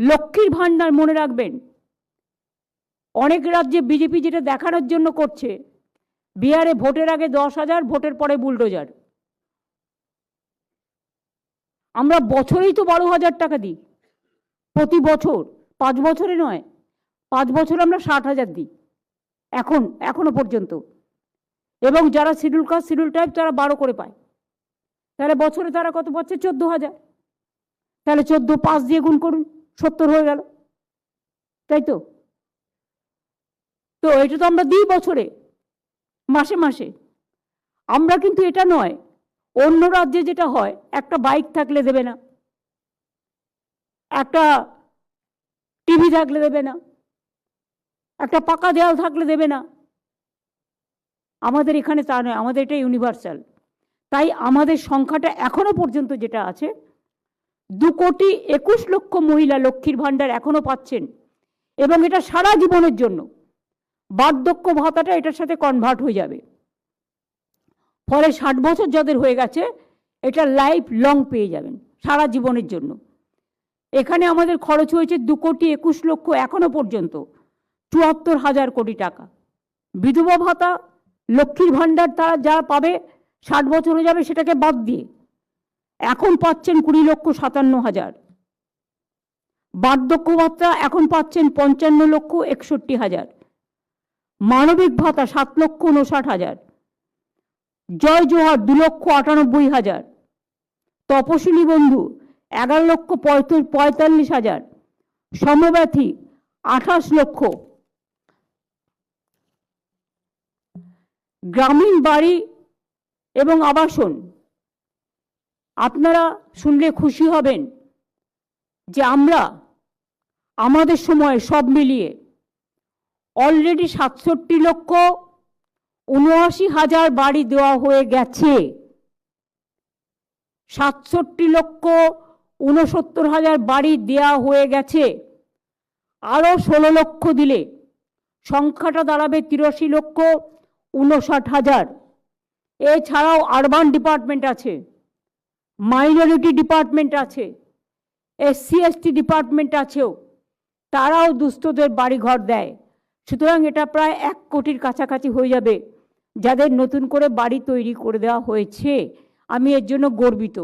লক্ষ্মীর ভাণ্ডার মনে রাখবেন। অনেক রাজ্যে বিজেপি যেটা দেখানোর জন্য করছে, বিহারে ভোটের আগে দশ হাজার, ভোটের পরে বুলডোজার। আমরা বছরেই তো বারো হাজার টাকা দিই, প্রতি বছর, পাঁচ বছরে নয়, পাঁচ বছর আমরা ষাট হাজার দিই, এখন, এখনও পর্যন্ত। এবং যারা শিডিউল কাস্ট শিডিউল টাইপ, তারা বারো করে পায়। তাহলে বছরে তারা কত পাচ্ছে? চোদ্দ হাজার। তাহলে চোদ্দ পাঁচ দিয়ে গুণ করুন। সত্তর হয়ে গেল। তাই তো? তো এটা তো আমরা দিই বছরে, মাসে মাসে। আমরা কিন্তু এটা নয়, অন্য রাজ্যে যেটা হয়, একটা বাইক থাকলে দেবে না। একটা টিভি থাকলে দেবে না। একটা পাকা দেওয়াল থাকলে দেবে না। আমাদের এখানে তা নয়, আমাদের এটা ইউনিভার্সাল তাই আমাদের সংখ্যাটা এখনও পর্যন্ত যেটা আছে দু কোটি একুশ লক্ষ মহিলা লক্ষ্মীর ভাণ্ডার এখনও পাচ্ছেন এবং এটা সারা জীবনের জন্য। বার্ধক্য ভাতাটা এটার সাথে কনভার্ট হয়ে যাবে। ফলে ষাট বছর যাদের হয়ে গেছে, এটা লাইফ লং পেয়ে যাবেন, সারা জীবনের জন্য। এখানে আমাদের খরচ হয়েছে দু কোটি একুশ লক্ষ এখনও পর্যন্ত, চুয়াত্তর হাজার কোটি টাকা। বিধবা ভাতা, লক্ষ্মীর ভাণ্ডার তারা যারা পাবে, ষাট বছর হয়ে যাবে সেটাকে বাদ দিয়ে। এখন পাচ্ছেন কুড়ি লক্ষ সাতান্ন হাজার। বার্ধক্য ভাতা এখন পাচ্ছেন পঞ্চান্ন লক্ষ একষট্টি হাজার। মানবিক ভাতা সাত লক্ষ উনষাট হাজার। জয় জোহার দু লক্ষ আটানব্বই হাজার। তপশিলি বন্ধু এগারো লক্ষ পঁয়ত- পঁয়তাল্লিশ হাজার। সমব্যথী আঠাশ লক্ষ। গ্রামীণ বাড়ি এবং আবাসন আপনারা শুনলে খুশি হবেন যে আমরা আমাদের সময় সব মিলিয়ে অলরেডি সাতষট্টি লক্ষ উনআশি হাজার বাড়ি দেওয়া হয়ে গেছে। সাতষট্টি লক্ষ উনসত্তর হাজার বাড়ি দেওয়া হয়ে গেছে। আরও ষোলো লক্ষ দিলে সংখ্যাটা দাঁড়াবে তিরাশি লক্ষ উনষাট হাজার। এছাড়াও আরবান ডিপার্টমেন্ট আছে। মাইনরিটি ডিপার্টমেন্ট আছে এসসি এসটি ডিপার্টমেন্ট আছেও, তারাও দুস্থদের বাড়িঘর দেয়। সুতরাং এটা প্রায় এক কোটির কাছাকাছি হয়ে যাবে, যাদের নতুন করে বাড়ি তৈরি করে দেওয়া হয়েছে। আমি এর জন্য গর্বিত।